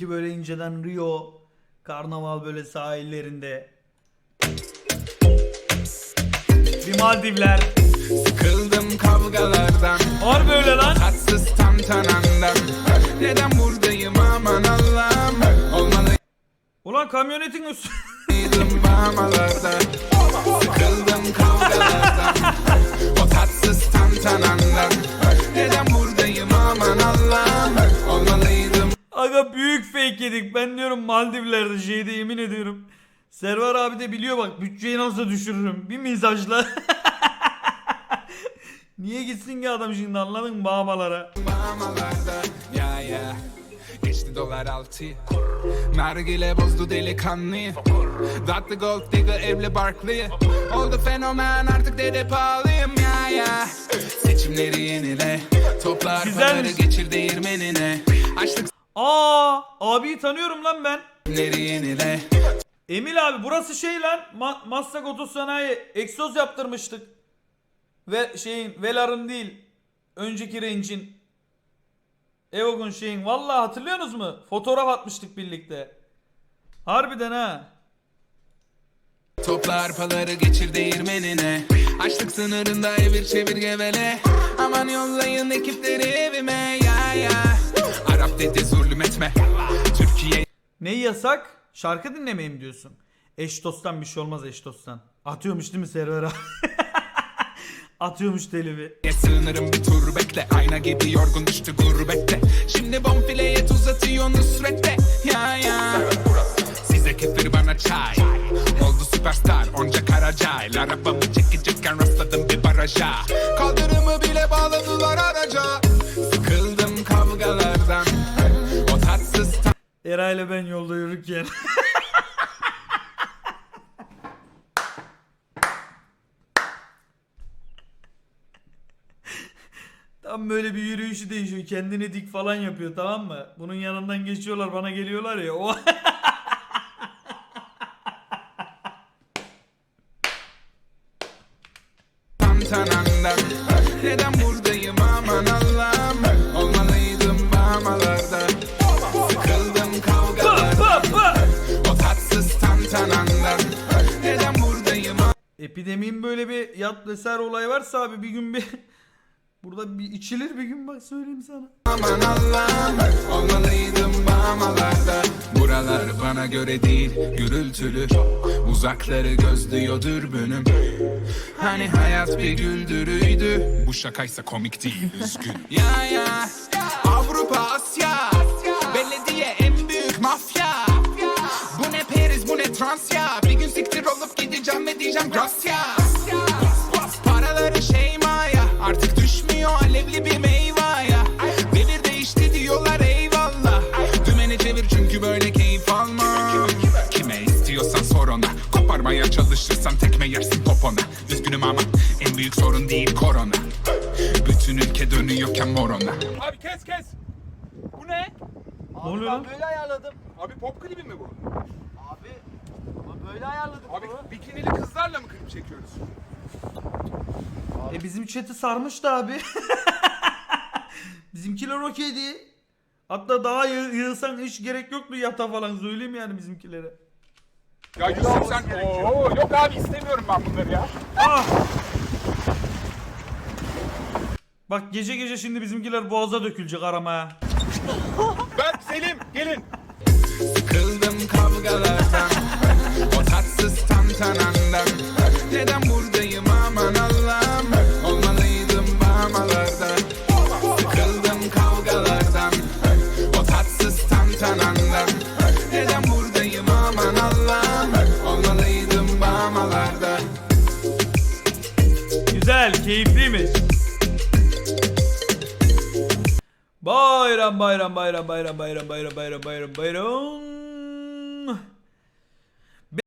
Sanki böyle inceden Rio karnaval böyle sahillerinde. Bir Maldivler. Sıkıldım kavgalardan Harbi öyle lan. Tatsız tantanandan Neden buradayım aman Allah'ım Olmalıydım Ulan kamyonetin üstü. bağmalarda büyük fake yedik. Ben diyorum Maldivler'de şeyde yemin ediyorum. Server abi de biliyor bak bütçeyi nasıl düşürürüm. Bir mizajla. Niye gitsin ki adam şimdi anladın mı bağmalara? bağmalarda Ya ya Geçti dolar altı Nargile bozdu delikanlıyı Dağıttı gold digger evli Barkley'i Oldu fenomen artık dede pahalıyım ya ya Seçimleri yenile Toplar Güzelmiş. paraları geçir değirmenine Açlık Aa abiyi tanıyorum lan ben. Emil abi burası şey lan Ma- Maslak Otosanayi egzoz yaptırmıştık. Ve şeyin Velar'ın değil önceki range'in Evogun şeyin vallahi hatırlıyorsunuz mu? Fotoğraf atmıştık birlikte. Harbiden ha. Toplar paraları geçir değirmenine Açlık sınırında evir çevir gevele Aman yollayın ekipleri evime ya ya Arap dedi zulüm etme Türkiye Neyi yasak? Şarkı dinlemeyi mi diyorsun? Eştos'tan bir şey olmaz Eştos'tan. Atıyormuş değil mi server abi? Atıyormuş telibi. Ya sığınırım bir tur bekle Ayna gibi yorgun düştü gurbette Şimdi bonfileye tuz atıyor Nusret'te Ya ya Size kefir bana çay Oldu süperstar onca karacay Arabamı çekecekken rastladım bir baraja Kaldırımı Era ile ben yolda yürürken. Tam böyle bir yürüyüşü değişiyor. Kendini dik falan yapıyor tamam mı? Bunun yanından geçiyorlar bana geliyorlar ya. O Neden buradayım Epideminin böyle bir yat vesaire olayı varsa abi bir gün bir burada bir içilir bir gün bak söyleyeyim sana. aman Allah'ım Olmalıydım bağmalarda Buralar bana göre değil gürültülü. Uzakları gözlüyor dürbünüm Hani hayat bir güldürüydü. Bu şakaysa komik değil üzgün Ya ya Avrupa Transya Bir gün siktir olup gideceğim ve diyeceğim gracias Paraları şeymaya Artık düşmüyor alevli bir meyvaya Devir değişti diyorlar eyvallah Dümeni çevir çünkü böyle keyif almam Kime istiyorsan sor ona Koparmaya çalışırsan tekme yersin popona Üzgünüm ama en büyük sorun değil korona Bütün ülke dönüyorken morona Abi kes kes. Bu ne? Ne oluyor lan? Ben böyle ayarladım. Abi pop klibi mi bu? Abi böyle ayarladım Abi bunu. bikinili kızlarla mı klip çekiyoruz? E bizim chat'i sarmıştı abi. Bizimkiler okeydi. Hatta daha yığ- yığılsan hiç gerek yoktu yata falan söyleyeyim yani bizimkilere. Ya Yusuf sen... Oo, yok abi istemiyorum ben bunları ya. Ah! Bak gece gece şimdi bizimkiler boğaza dökülecek aramaya. Ben Selim gelin. Sıkıldım kavgalardan O tatsız tantanandan Neden buradayım aman Allah'ım? Olmalıydım bağmalarda Sıkıldım kavgalardan. O tatsız tantanandan Neden buradayım aman Allah'ım? Olmalıydım bağmalarda Güzel, keyifliymiş. Bayram bayram bayram bayram bayram bayram bayram bayram bayram.